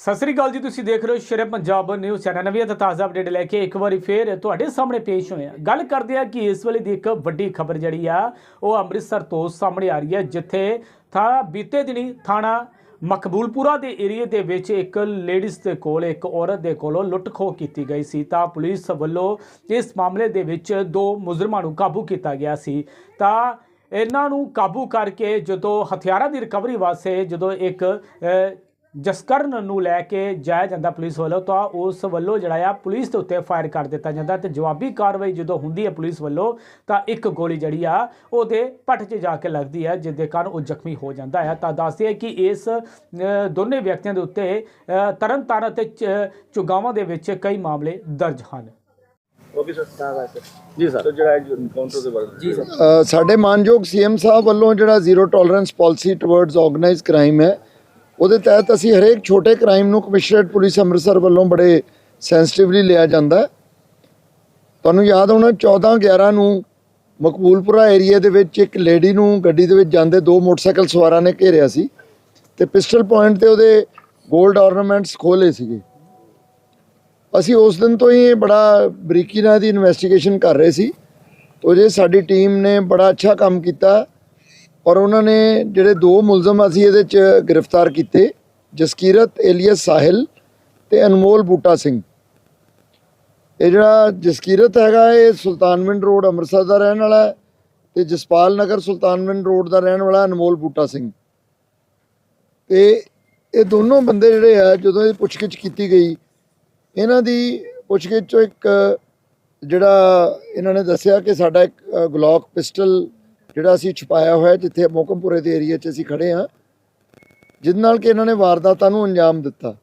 ਸਤਿ ਸ੍ਰੀ ਅਕਾਲ ਜੀ, ਤੁਸੀਂ ਦੇਖ ਰਹੇ ਹੋ ਸ਼ੇਰੇ ਪੰਜਾਬ ਨਿਊਜ਼ ਚੈਨਲ। ਨਵੀਂ ਅਤੇ ਤਾਜ਼ਾ ਅਪਡੇਟ ਲੈ ਕੇ ਇੱਕ ਵਾਰੀ ਫੇਰ ਤੁਹਾਡੇ ਸਾਹਮਣੇ ਪੇਸ਼ ਹੋਏ ਹਾਂ। ਗੱਲ ਕਰਦੇ ਆ ਕਿ ਇਸ ਵੇਲੇ ਦੀ ਇੱਕ ਵੱਡੀ ਖਬਰ ਜਿਹੜੀ ਆ, ਉਹ ਅੰਮ੍ਰਿਤਸਰ ਤੋਂ ਸਾਹਮਣੇ ਆ ਰਹੀ ਹੈ, ਜਿੱਥੇ ਥਾ ਬੀਤੇ ਦਿਨੀ ਥਾਣਾ ਮਕਬੂਲਪੁਰਾ ਦੇ ਏਰੀਏ ਦੇ ਵਿੱਚ ਇੱਕ ਲੇਡੀਜ਼ ਦੇ ਕੋਲ, ਇੱਕ ਔਰਤ ਦੇ ਕੋਲੋਂ ਲੁੱਟ-ਖੋਹ ਕੀਤੀ ਗਈ ਸੀ। ਤਾਂ ਪੁਲਿਸ ਵੱਲੋਂ ਇਸ ਮਾਮਲੇ ਦੇ ਵਿੱਚ ਦੋ ਮੁਜਰਮਾਂ ਨੂੰ ਕਾਬੂ ਕੀਤਾ ਗਿਆ ਸੀ। ਤਾਂ ਇਹਨਾਂ ਨੂੰ ਕਾਬੂ ਕਰਕੇ ਜਦੋਂ ਹਥਿਆਰਾਂ ਦੀ ਰਿਕਵਰੀ ਵਾਸਤੇ ਜਦੋਂ ਇੱਕ ਜਸਕਰਨ ਨੂੰ ਲੈ ਕੇ ਜਾਇਆ ਜਾਂਦਾ ਪੁਲਿਸ ਵੱਲੋਂ ਤਾਂ ਉਸ ਵੱਲੋਂ ਜਿਹੜਾ ਆ ਪੁਲਿਸ ਦੇ ਉੱਤੇ ਫਾਇਰ ਕਰ ਦਿੱਤਾ ਜਾਂਦਾ ਤੇ ਜਵਾਬੀ ਕਾਰਵਾਈ ਜਦੋਂ ਹੁੰਦੀ ਹੈ ਪੁਲਿਸ ਵੱਲੋਂ ਤਾਂ ਇੱਕ ਗੋਲੀ ਜਿਹੜੀ ਆ ਉਹਦੇ ਪੱਟ 'ਚ ਜਾ ਕੇ ਲੱਗਦੀ ਹੈ ਜਿਸ ਦੇ ਕਾਰਨ ਉਹ ਜ਼ਖਮੀ ਹੋ ਜਾਂਦਾ ਹੈ। ਤਾਂ ਦੱਸਦੇ ਹੈ ਕਿ ਇਸ ਦੋਨੇ ਵਿਅਕਤੀਆਂ ਦੇ ਉੱਤੇ ਤਰਨਤਾਰਨ ਅਤੇ ਚ- ਚੁਗਾਵਾਂ ਦੇ ਵਿੱਚ ਕਈ ਮਾਮਲੇ ਦਰਜ ਹਨ। ਓਕੇ ਸਰ ਜੀ ਸਰ। ਜਿਹੜਾ ਐਨਕਾਊਂਟਰ ਦੇ ਬਾਰੇ ਜੀ ਸਰ। ਅ, ਸਾਡੇ ਮਾਨਯੋਗ ਸੀਐਮ ਸਾਹਿਬ ਵੱਲੋਂ ਜਿਹੜਾ zero tolerance policy towards organised crime ਹੈ ਉਹਦੇ ਤਹਿਤ ਅਸੀਂ ਹਰੇਕ ਛੋਟੇ ਕ੍ਰਾਈਮ ਨੂੰ ਕਮਿਸ਼ਨਰੇਟ ਪੁਲਿਸ ਅੰਮ੍ਰਿਤਸਰ ਵੱਲੋਂ ਬੜੇ ਸੈਂਸਿਟਿਵਲੀ ਲਿਆ ਜਾਂਦਾ ਤੁਹਾਨੂੰ ਯਾਦ ਹੋਣਾ 14 11 ਨੂੰ ਮਕਬੂਲਪੁਰਾ ਏਰੀਆ ਦੇ ਵਿੱਚ ਇੱਕ ਲੇਡੀ ਨੂੰ ਗੱਡੀ ਦੇ ਵਿੱਚ ਜਾਂਦੇ ਦੋ ਮੋਟਰਸਾਈਕਲ ਸਵਾਰਾਂ ਨੇ ਘੇਰਿਆ ਸੀ ਤੇ ਪਿਸਟਲ ਪੁਆਇੰਟ ਤੇ ਉਹਦੇ 골ਡ ਆਰਨਾਮੈਂਟਸ ਖੋਲੇ ਸੀਗੇ। ਅਸੀਂ ਉਸ ਦਿਨ ਤੋਂ ਹੀ ਬੜਾ ਬਰੀਕੀ ਨਾਲ ਦੀ ਇਨਵੈਸਟੀਗੇਸ਼ਨ ਕਰ ਰਹੇ ਸੀ। ਤੋ ਜੇ ਸਾਡੀ ਟੀਮ ਨੇ ਬੜਾ ਅੱਛਾ ਕੰਮ ਕੀਤਾ ਔਰ ਉਹਨਾਂ ਨੇ ਜਿਹੜੇ ਦੋ ਮੁਲਜ਼ਮ ਅਸੀਂ ਇਹਦੇ ਚ ਗ੍ਰਿਫਤਾਰ ਕੀਤੇ ਜਸਕੀਰਤ ਏਲੀਅਸ ਸਾਹਿਲ ਤੇ ਅਨਮੋਲ ਬੂਟਾ ਸਿੰਘ। ਇਹ ਜਿਹੜਾ ਜਸਕੀਰਤ ਹੈਗਾ ਇਹ ਸੁਲਤਾਨਵਿੰਡ ਰੋਡ ਅੰਮ੍ਰਿਤਸਰ ਦਾ ਰਹਿਣ ਵਾਲਾ ਹੈ ਤੇ ਜਸਪਾਲ ਨਗਰ ਸੁਲਤਾਨਵਿੰਡ ਰੋਡ ਦਾ ਰਹਿਣ ਵਾਲਾ ਅਨਮੋਲ ਬੂਟਾ ਸਿੰਘ। ਤੇ ਇਹ ਦੋਨੋਂ ਬੰਦੇ ਜਿਹੜੇ ਆ ਜਦੋਂ ਇਹ ਪੁੱਛਗਿੱਛ ਕੀਤੀ ਗਈ ਇਹਨਾਂ ਦੀ ਪੁੱਛਗਿੱਛ ਚੋਂ ਇੱਕ ਜਿਹੜਾ ਇਹਨਾਂ ਨੇ ਦੱਸਿਆ ਕਿ ਸਾਡਾ ਇੱਕ ਅ, ਗਲੌਕ ਪਿਸਟਲ ਜਿਹੜਾ ਅਸੀਂ ਛੁਪਾਇਆ ਹੋਇਆ ਜਿੱਥੇ ਮੋਕਮਪੁਰੇ ਦੇ ਏਰੀਆ 'ਚ ਅਸੀਂ ਖੜੇ ਹਾਂ ਜਿਸ ਨਾਲ ਕਿ ਇਹਨਾਂ ਨੇ ਵਾਰਦਾਤਾਂ ਨੂੰ ਅੰਜਾਮ ਦਿੱਤਾ।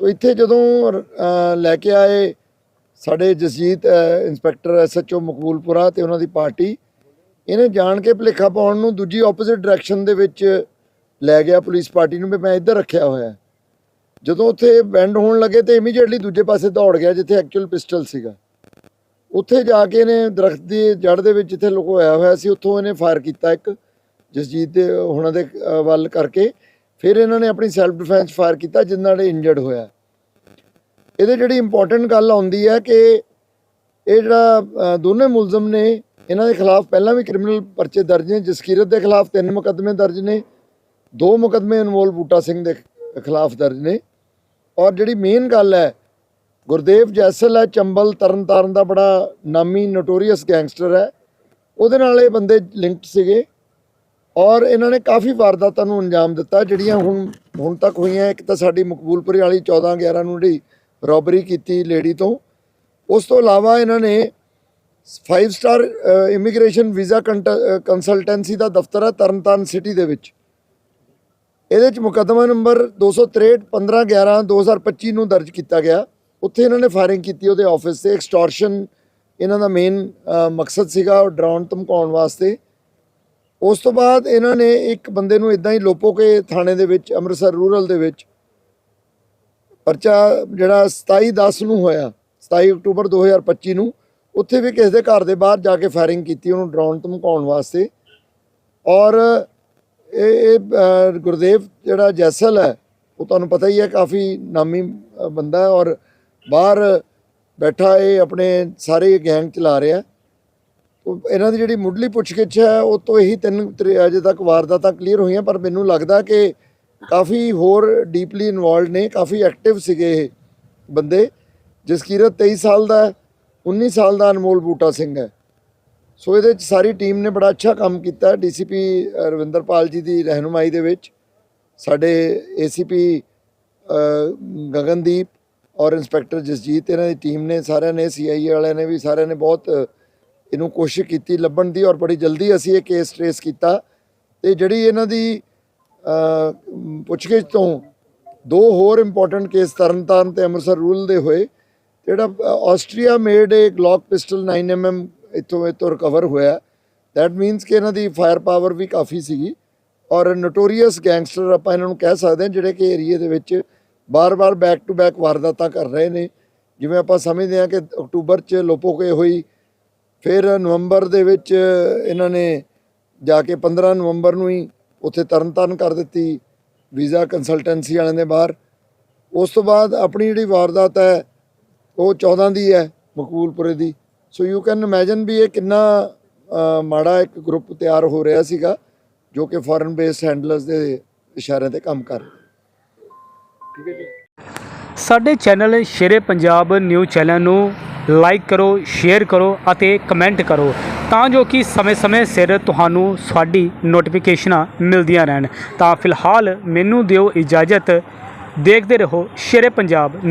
ਤੋ ਇੱਥੇ ਜਦੋਂ ਲੈ ਕੇ ਆਏ ਸਾਡੇ ਜਸਜੀਤ ਅ, ਇੰਸਪੈਕਟਰ ਐਸਐਚਓ ਮਕਬੂਲਪੁਰਾ ਤੇ ਉਹਨਾਂ ਦੀ ਪਾਰਟੀ ਇਹਨੇ ਜਾਣ ਕੇ ਭੁਲੇਖਾ ਪਾਉਣ ਨੂੰ ਦੂਜੀ ਆਪੋਜ਼ਿਟ ਡਾਇਰੈਕਸ਼ਨ ਦੇ ਵਿੱਚ ਲੈ ਗਿਆ ਪੁਲਿਸ ਪਾਰਟੀ ਨੂੰ ਵੀ ਮੈਂ ਇੱਧਰ ਰੱਖਿਆ ਹੋਇਆ। ਜਦੋਂ ਉੱਥੇ ਬੈਂਡ ਹੋਣ ਲੱਗੇ ਤੇ ਇਮੀਡੀਏਟਲੀ ਦੂਜੇ ਪਾਸੇ ਦੌੜ ਗਿਆ ਜਿੱਥੇ ਐਕਚੁਅਲ ਪਿਸਟਲ ਸੀਗਾ। ਉੱਥੇ ਜਾ ਕੇ ਇਹਨੇ ਦਰਖਤ ਦੀ ਜੜ ਦੇ ਵਿੱਚ ਜਿੱਥੇ ਲੁਕੋਇਆ ਹੋਇਆ ਸੀ, ਉੱਥੋਂ ਇਹਨੇ ਫਾਇਰ ਕੀਤਾ ਇੱਕ ਜਸਜੀਤ ਦੇ, ਹੁਣਾਂ ਦੇ ਵੱਲ ਕਰਕੇ। ਫਿਰ ਇਹਨਾਂ ਨੇ ਆਪਣੀ ਸੈਲਫ ਡਿਫੈਂਸ ਫਾਇਰ ਕੀਤਾ ਜਿਸ ਨਾਲ ਇੰਜਰਡ ਹੋਇਆ। ਇਹਦੇ ਜਿਹੜੀ ਇੰਪੋਰਟੈਂਟ ਗੱਲ ਆਉਂਦੀ ਹੈ ਕਿ ਇਹ ਜਿਹੜਾ ਦੋਨੇ ਮੁਲਜ਼ਮ ਨੇ, ਇਹਨਾਂ ਦੇ ਖਿਲਾਫ ਪਹਿਲਾਂ ਵੀ ਕ੍ਰਿਮੀਨਲ ਪਰਚੇ ਦਰਜ ਨੇ, ਜਸਕੀਰਤ ਦੇ ਖਿਲਾਫ ਤਿੰਨ ਮੁਕੱਦਮੇ ਦਰਜ ਨੇ, ਦੋ ਮੁਕੱਦਮੇ ਅਨਮੋਲ ਬੂਟਾ ਸਿੰਘ ਦੇ ਖਿਲਾਫ ਦਰਜ ਨੇ। ਔਰ ਜਿਹੜੀ ਮੇਨ ਗੱਲ ਹੈ ਗੁਰਦੇਵ ਜੈਸਲ ਹੈ, ਚੰਬਲ ਤਰਨਤਾਰਨ ਦਾ ਬੜਾ ਨਾਮੀ ਨੋਟੋਰੀਅਸ ਗੈਂਗਸਟਰ ਹੈ। ਉਹਦੇ ਨਾਲ ਇਹ ਬੰਦੇ ਲਿੰਕਡ ਸੀਗੇ ਔਰ ਇਹਨਾਂ ਨੇ ਕਾਫੀ ਵਾਰਦਾਤਾਂ ਨੂੰ ਅੰਜਾਮ ਦਿੱਤਾ, ਜਿਹੜੀਆਂ ਹੁਣ ਹੁਣ ਤੱਕ ਹੋਈਆਂ। ਇੱਕ ਤਾਂ ਸਾਡੀ ਮਕਬੂਲਪੁਰੀ ਵਾਲੀ 14 11 ਨੂੰ ਜਿਹੜੀ ਰੋਬਰੀ ਕੀਤੀ ਲੇਡੀ ਤੋਂ। ਉਸ ਤੋਂ ਇਲਾਵਾ ਇਹਨਾਂ ਨੇ 5 ਸਟਾਰ ਇਮੀਗ੍ਰੇਸ਼ਨ ਵੀਜ਼ਾ ਕੰਸਲਟੈਂਸੀ ਦਾ ਦਫ਼ਤਰ ਹੈ ਤਰਨਤਾਰਨ ਸਿਟੀ ਦੇ ਵਿੱਚ। ਇਹਦੇ ਚ ਮੁਕੱਦਮਾ ਨੰਬਰ 263 15 11 2025 ਨੂੰ ਦਰਜ ਕੀਤਾ ਗਿਆ। ਉੱਥੇ ਇਹਨਾਂ ਨੇ ਫਾਇਰਿੰਗ ਕੀਤੀ ਉਹਦੇ ਆਫਿਸ ਤੇ ਐਕਸਟੋਰਸ਼ਨ ਇਹਨਾਂ ਦਾ ਮੇਨ ਮਕਸਦ ਸੀਗਾ ਡਰਾਉਣ ਧਮਕਾਉਣ ਵਾਸਤੇ। ਉਸ ਤੋਂ ਬਾਅਦ ਇਹਨਾਂ ਨੇ ਇੱਕ ਬੰਦੇ ਨੂੰ ਇਦਾਂ ਹੀ ਲੋਪੋ ਕੇ ਥਾਣੇ ਦੇ ਵਿੱਚ, ਅੰਮ੍ਰਿਤਸਰ ਰੂਰਲ ਦੇ ਵਿੱਚ ਪਰਚਾ ਜਿਹੜਾ 27 10 ਨੂੰ ਹੋਇਆ 27 ਅਕਤੂਬਰ 2025 ਨੂੰ, ਉੱਥੇ ਵੀ ਕਿਸੇ ਦੇ ਘਰ ਦੇ ਬਾਹਰ ਜਾ ਕੇ ਫਾਇਰਿੰਗ ਕੀਤੀ ਉਹਨੂੰ ਡਰਾਉਣ ਧਮਕਾਉਣ ਵਾਸਤੇ। ਔਰ ਇਹ ਇਹ ਗੁਰਦੇਵ ਜਿਹੜਾ ਜੈਸਲ ਹੈ, ਉਹ ਤੁਹਾਨੂੰ ਪਤਾ ਹੀ ਹੈ, ਕਾਫੀ ਨਾਮੀ ਬੰਦਾ ਔਰ ਬਾਹਰ ਬੈਠਾ ਇਹ ਆਪਣੇ ਸਾਰੇ ਗੈਂਗ ਚਲਾ ਰਿਹਾ। ਉਹ ਇਹਨਾਂ ਦੀ ਜਿਹੜੀ ਮੁੱਢਲੀ ਪੁੱਛਗਿੱਛ ਹੈ, ਉਹ ਤੋਂ ਇਹੀ ਤਿੰਨ ਤਰੀ- ਅਜੇ ਤੱਕ ਵਾਰਦਾਤਾਂ ਕਲੀਅਰ ਹੋਈਆਂ, ਪਰ ਮੈਨੂੰ ਲੱਗਦਾ ਕਿ ਕਾਫੀ ਹੋਰ ਡੀਪਲੀ ਇਨਵੋਲਡ ਨੇ, ਕਾਫੀ ਐਕਟਿਵ ਸੀਗੇ ਇਹ ਬੰਦੇ। ਜਸਕੀਰਤ 23 ਸਾਲ ਦਾ ਹੈ 19 ਸਾਲ ਦਾ ਅਨਮੋਲ ਬੂਟਾ ਸਿੰਘ ਹੈ। ਸੋ ਇਹਦੇ ਚ ਸਾਰੀ ਟੀਮ ਨੇ ਬੜਾ ਅੱਛਾ ਕੰਮ ਕੀਤਾ ਡੀਸੀਪੀ ਰਵਿੰਦਰਪਾਲ ਜੀ ਦੀ ਰਹਿਨੁਮਾਈ ਦੇ ਵਿੱਚ। ਸਾਡੇ ਏਸੀਪੀ ਗਗਨਦੀਪ ਔਰ ਇੰਸਪੈਕਟਰ ਜਸਜੀਤ, ਇਹਨਾਂ ਦੀ ਟੀਮ ਨੇ, ਸਾਰਿਆਂ ਨੇ ਸੀਆਈਏ ਵਾਲਿਆਂ ਨੇ ਵੀ, ਸਾਰਿਆਂ ਨੇ ਬਹੁਤ ਇਹਨੂੰ ਕੋਸ਼ਿਸ਼ ਕੀਤੀ ਲੱਭਣ ਦੀ ਔਰ ਬੜੀ ਜਲਦੀ ਅਸੀਂ ਇਹ ਕੇਸ ਟ੍ਰੇਸ ਕੀਤਾ। ਤੇ ਜਿਹੜੀ ਇਹਨਾਂ ਦੀ ਪੁੱਛਗਿੱਛ ਤੋਂ ਦੋ ਹੋਰ ਇੰਪੋਰਟੈਂਟ ਕੇਸ ਤਰਨਤਾਰਨ ਤੇ ਅੰਮ੍ਰਿਤਸਰ ਰੂਲ ਦੇ ਹੋਏ, ਜਿਹੜਾ Austria made a Glock pistol 9mm ਇੱਥੋਂ ਇੱਥੋਂ ਰਿਕਵਰ ਹੋਇਆ। ਦੈਟ ਮੀਨਸ ਕਿ ਇਹਨਾਂ ਦੀ ਫਾਇਰ ਪਾਵਰ ਵੀ ਕਾਫੀ ਸੀਗੀ। ਔਰ ਨੋਟੋਰੀਅਸ ਗੈਂਗਸਟਰ ਆਪਾਂ ਇਹਨਾਂ ਨੂੰ ਕਹਿ ਸਕਦੇ ਹਾਂ ਜਿਹੜੇ ਕਿ ਏਰੀਏ ਦੇ ਵਿੱਚ ਬਾਰ-ਬਾਰ ਬੈਕ ਟੂ ਬੈਕ ਵਾਰਦਾਤਾਂ ਕਰ ਰਹੇ ਨੇ। ਜਿਵੇਂ ਆਪਾਂ ਸਮਝਦੇ ਹਾਂ ਕਿ ਅਕਤੂਬਰ 'ਚ ਲੋਪੋਕੇ ਹੋਈ, ਫਿਰ ਨਵੰਬਰ ਦੇ ਵਿੱਚ ਇਹਨਾਂ ਨੇ ਜਾ ਕੇ 15 ਨਵੰਬਰ ਨੂੰ ਹੀ ਉੱਥੇ ਤਰਨਤਾਰਨ ਕਰ ਦਿੱਤੀ, ਵੀਜ਼ਾ ਕੰਸਲਟੈਂਸੀ ਵਾਲਿਆਂ ਦੇ ਬਾਹਰ। ਉਸ ਤੋਂ ਬਾਅਦ ਆਪਣੀ ਜਿਹੜੀ ਵਾਰਦਾਤ ਹੈ, ਉਹ 14 ਦੀ ਹੈ, ਮਕਬੂਲਪੁਰੇ ਦੀ। ਸੋ ਯੂ ਕੈਨ ਇਮੇਜਿਨ ਵੀ ਇਹ ਕਿੰਨਾ ਮਾੜਾ ਇੱਕ ਗਰੁੱਪ ਤਿਆਰ ਹੋ ਰਿਹਾ ਸੀਗਾ, ਜੋ ਕਿ ਫੋਰਨ ਬੇਸ ਹੈਂਡਲਰਸ ਦੇ ਇਸ਼ਾਰਿਆਂ ਤੇ ਕੰਮ ਕਰ ਰਿਹਾ ਠੀਕ ਹੈ ਜੀ। ਸਾਡੇ channel Shere Punjab news channel ਨੂੰ ਲਾਈਕ ਕਰੋ, ਸ਼ੇਅਰ ਕਰੋ ਅਤੇ ਕਮੈਂਟ ਕਰੋ ਤਾਂ ਜੋ ਕਿ ਸਮੇਂ-ਸਮੇਂ ਸਿਰ ਤੁਹਾਨੂੰ ਸਾਡੀ ਨੋਟੀਫਿਕੇਸ਼ਨਾਂ ਮਿਲਦੀਆਂ ਰਹਿਣ। ਤਾਂ ਫਿਲਹਾਲ ਮੈਨੂੰ ਦਿਓ ਇਜਾਜ਼ਤ। ਦੇਖਦੇ ਰਹੋ ਸ਼ੇਰੇ ਪੰਜਾਬ